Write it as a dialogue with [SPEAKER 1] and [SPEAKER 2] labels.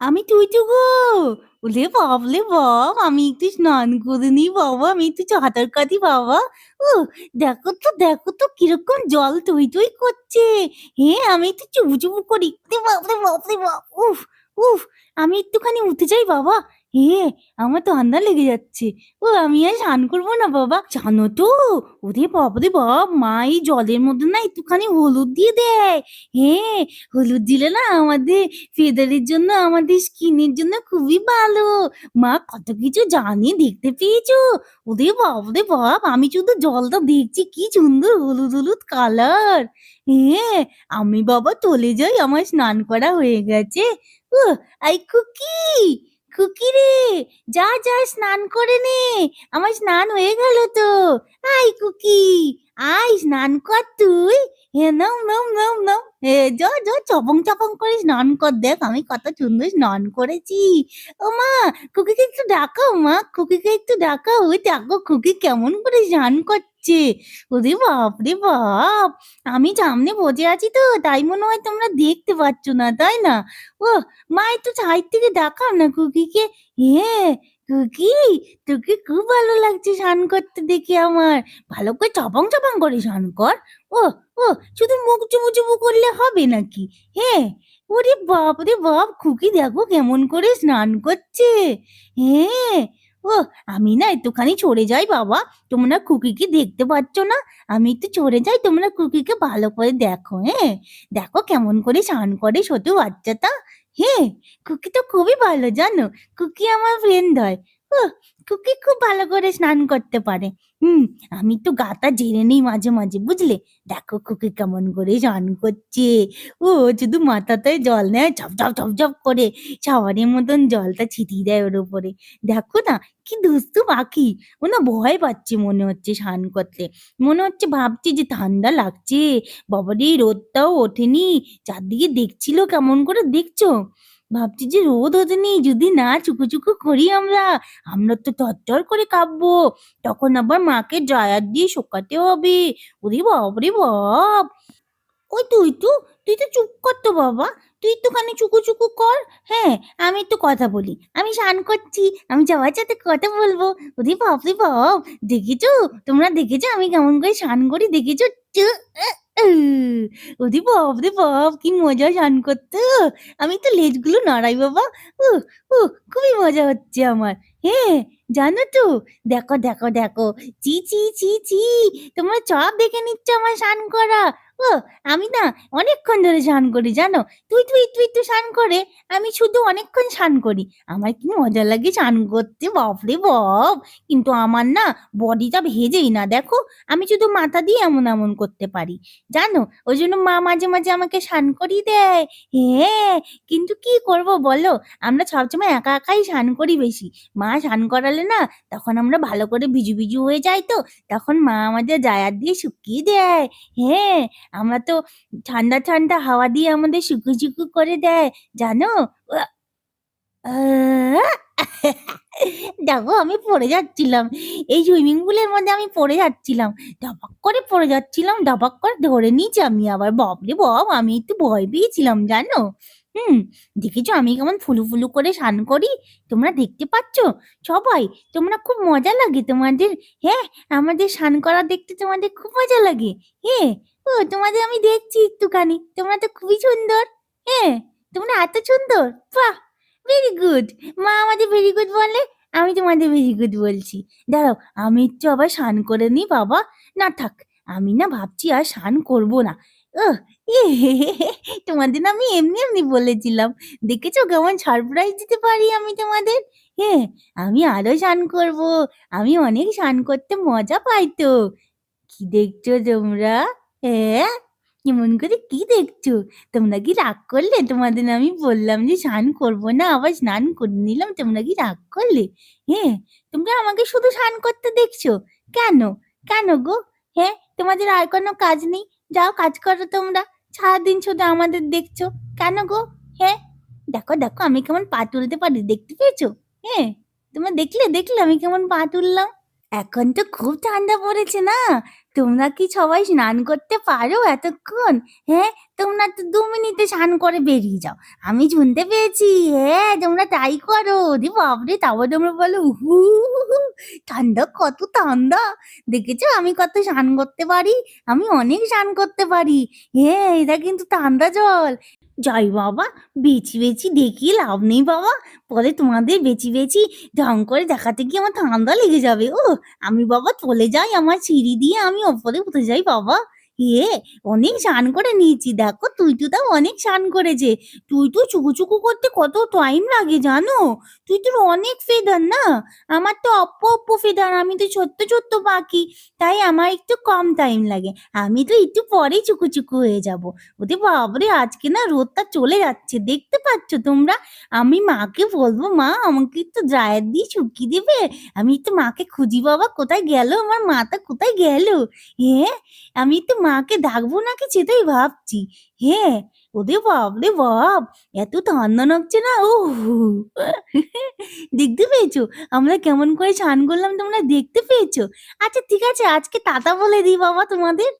[SPEAKER 1] আমি তুই তো গো। ওলে বাবলে বাব আমি একটু স্নান করে নি বাবা, আমি একটু সাঁতার কাটি বাবা। ও, দেখো তো দেখো তো কীরকম জল তুই তুই করছে। হ্যাঁ আমি একটু চুবু চুবু করি। বাপরে বাপরে বাপ, উফ উফ, আমি একটুখানি উঠে যাই বাবা। হে, আমার তো ঠান্ডা লেগে যাচ্ছে। ও, আমি আর স্নান করব না, বাবা। জানো তো ওরে বাপরে বাপ, মা এই জলের মধ্যে না একটুখানি হলুদ দিয়ে দেয়। হ্যাঁ হলুদ দিলে না আমাদের ফেদারের জন্য, আমাদের স্কিনের জন্য খুবই ভালো। মা, কত কিছু জানি, দেখতে পেয়েছ? ওরে বাপ রে আমি শুধু জলটা দেখছি, কি সুন্দর হলুদ হলুদ কালার হ্যাঁ আমি বাবা চলে যাই, আমার স্নান করা হয়ে গেছে। ও আই খুকি খুকি রে, যা যা, স্নান করে নে। আমার স্নান হয়ে গেল তো। আই কুকি আই স্নান কর তুই। নাও চপং চপং করে স্নান কর দেখ, আমি কত সুন্দর স্নান করেছি। ও মা, কুকিকে একটু ডাকাও মা খুকিকে একটু ডাকাও। ওই দেখো খুকি কেমন করে স্নান করছে ওরে বাপ রে বাপ, আমি সামনে বসে আছি তো, তাই মনে হয় তোমরা দেখতে পাচ্ছ না, তাই না? ও মা একটু সাইড থেকে ডাকাও না খুকিকে হ্যাঁ কুকি, তোকে খুব ভালো লাগছে স্নান করতে দেখে আমার। ভালো করে চপং চপং করে স্নান কর। ও ও শুধু মুখ চুবু চুবু করলে হবে নাকি? হ্যাঁ ওরে বাপ রে বাপ খুকি দেখো কেমন করে স্নান করছে। হ্যাঁ ও, আমি না একটুখানি চড়ে যাই বাবা। তোমরা কুকিকে দেখতে পাচ্ছ না? আমি একটু চড়ে যাই, তোমরা কুকিকে ভালো করে দেখো হ্যাঁ? দেখো কেমন করে স্নান করে ছোট বাচ্চাটা। হ্যাঁ কুকি তো খুবই ভালো, জানো? কুকি আমার ফ্রেন্ড হয়। খুকি খুব ভালো করে স্নান করতে পারে। হুম, আমি তো গাটা ঝেড়ে নেই মাঝে মাঝে, বুঝলে? দেখো খুকি কেমন করে স্নান করছে। ও শুধু মাথাতে জল নেয়, ঝপ ঝপ ঝপ ঝপ করে। শাওয়ারের মতন জলটা ছিটিয়ে দেয় ওর উপরে। দেখো না, কি দুস্তু পাখি। ও না ভয় পাচ্ছে মনে হচ্ছে স্নান করতে। মনে হচ্ছে ভাবছে যে ঠান্ডা লাগছে। বাবারে, রোদটাও ওঠেনি। চারদিকে দেখছিল কেমন করে, দেখছ? ভাবছি যে রোদ ওঠেনি যদি না চুকু চুকু করি আমরা আমরা তো চটচর করে কাঁপবো। তখন আবার মাকে ড্রায়ার দিয়ে শুকাতে হবে। ওরে বাপ রে বাপ। ওই তুই তো তুই তো চুপ কর তো বাবা। তুই একটুখানি চুকু চুকু কর। হ্যাঁ আমি একটু কথা বলি। আমি স্নান করছি। আমি যাওয়ার সাথে কথা বলব। ওরে বাপ রে বাপ। দেখেছ? তোমরা দেখেছ? আমি কেমন করে স্নান করি? দেখেছ? দে ওরে বাপ রে বাপ, কি মজা স্নান করতে আমি তো লেজগুলো নাড়াই বাবা ও ও খুবই মজা হচ্ছে আমার হ্যাঁ জানো তো, দেখো দেখো দেখো, চি চি চি চি, তোমরা চপ দেখে নিচ্ছ আমার স্নান করা ও, আমি না অনেকক্ষণ ধরে স্নান করি, জানো? তুই তুই তুই তো স্নান করে, আমি শুধু অনেকক্ষণ স্নান করি। আমার কি মজা লাগে স্নান করতে বাপরে বাপ! কিন্তু আমার না বডিটা ভেজেই না, দেখো? আমি শুধু মাথা দিয়ে এমন এমন করতে পারি। জানো? ওই জন্য মা মাঝে মাঝে আমাকে স্নান করিয়ে দেয়। হ্যাঁ কিন্তু কি করব বলো? আমরা সবসময় একা, একাই স্নান করি বেশি। মা স্নান করালে না তখন আমরা ভালো করে ভিজু ভিজু হয়ে যাই তো। তখন মা আমাদের জায়ার দিয়ে শুকিয়ে দেয়। হ্যাঁ আমরা তো ঠান্ডা ঠান্ডা হাওয়া দিয়ে আমাদের শুকু শুকু করে দেয়, জানো! দেখো আমি পড়ে যাচ্ছিলাম। এই সুইমিং পুলের মধ্যে আমি পড়ে যাচ্ছিলাম। ডবাক করে পড়ে যাচ্ছিলাম, ডবাক করে ধরে নিয়েছি আমি আবার। বাপরে বাপ, আমি একটু ভয় পেয়েছিলাম, জানো? হুম, দেখেছ? আমি কেমন ফুলু ফুলু করে স্নান করি। তোমরা দেখতে পাচ্ছ? সবাই, তোমরা খুব মজা লাগে তোমাদের। হ্যাঁ আমাদের স্নান করা দেখতে তোমাদের খুব মজা লাগে। হ্যাঁ ও, তোমাদের আমি দেখছি একটুখানি। তোমরা তো খুবই সুন্দর। হ্যাঁ তোমরা এত সুন্দর। বাহ ভেরি গুড মা আমাদের ভেরি গুড বলে, আমি তোমাদের ভেরি গুড বলছি। দাঁড়াও, আমি একটু আবার স্নান করে নিই, বাবা। না থাক, আমি না ভাবছি আর স্নান করব না। তোমাদের আমি এমনি এমনি বলেছিলাম। দেখেছ কেমন সারপ্রাইজ দিতে পারি আমি তোমাদের? হ্যাঁ আমি আরও স্নান করব। আমি অনেক স্নান করতে মজা পাই তো। কি দেখছ তোমরা? হ্যাঁ কেমন করে কি দেখছ? তোমরা কি রাগ করলে? তোমাদের আমি বললাম যে স্নান করব না, আবার স্নান করে নিলাম, তোমরা কি রাগ করলে? হ্যাঁ তোমরা আমাকে শুধু স্নান করতে দেখছ? কেন? কেন গো? হ্যাঁ তোমাদের আর কোনো কাজ নেই? যাও কাজ করো তোমরা। সারাদিন শুধু আমাদের দেখছ। কেন গো? হ্যাঁ দেখো দেখো, আমি কেমন পা তুলতে পারি, দেখতে পেয়েছ? হ্যাঁ তোমরা দেখলে দেখলে আমি কেমন পা তুললাম। এখন তো খুব ঠান্ডা পড়েছে না? তোমরা কি সবাই স্নান করতে পারো এতক্ষণ? হ্যাঁ তোমরা তো দু মিনিটে স্নান করে বেরিয়ে যাও। আমি শুনতে পেয়েছি। হ্যাঁ তোমরা তাই করো। রে বাবরে তারপর তোমরা বলো হু ঠান্ডা, কত ঠান্ডা। দেখেছ? আমি কত স্নান করতে পারি? আমি অনেক স্নান করতে পারি। হ্যাঁ এটা কিন্তু ঠান্ডা জল। যাই বাবা, বেচি বেচি, দেখি লাভ নেই বাবা। পরে তোমাদের বেচি বেচি, ঢং করে দেখাতে গিয়ে আমার ঠান্ডা লেগে যাবে। ও আমি বাবা চলে যাই আমার সিঁড়ি দিয়ে, আমি ওপরে উঠে যাই বাবা। এ অনেক স্নান করে নিয়েছি। দেখো তুই তো তাও অনেক স্নান করেছে। তুই তো চুকু চুকু করতে কত টাইম লাগে জানো? তুই তো অনেক ফেদার না? আমার তো অপ্প অপ্প ফেদার আমি তো ছোট্ট ছোট্ট পাখি, তাই আমার একটু কম টাইম লাগে। আমি তো একটু পরেই চুকু চুকু হয়ে যাব। ওতে বাবরে আজকে না রোদটা চলে যাচ্ছে, দেখতে পাচ্ছ তোমরা? আমি মাকে বলব, মা, আমাকে একটু ড্রায়ার দিয়ে শুকিয়ে দেবে? আমি একটু মাকে খুঁজি, বাবা, কোথায় গেল? আমার মাটা কোথায় গেল? হ্যাঁ আমি একটু মাকে ডাকবো নাকি সেটাই ভাবছি। হ্যাঁ ওরে বাপ রে বাপ, এত ঠান্ডা নাকছে না ও দেখতে পেয়েছ? আমরা কেমন করে স্নান করলাম তোমরা দেখতে পেয়েছ? আচ্ছা ঠিক আছে, আজকে তাতা বলে দিই বাবা তোমাদের।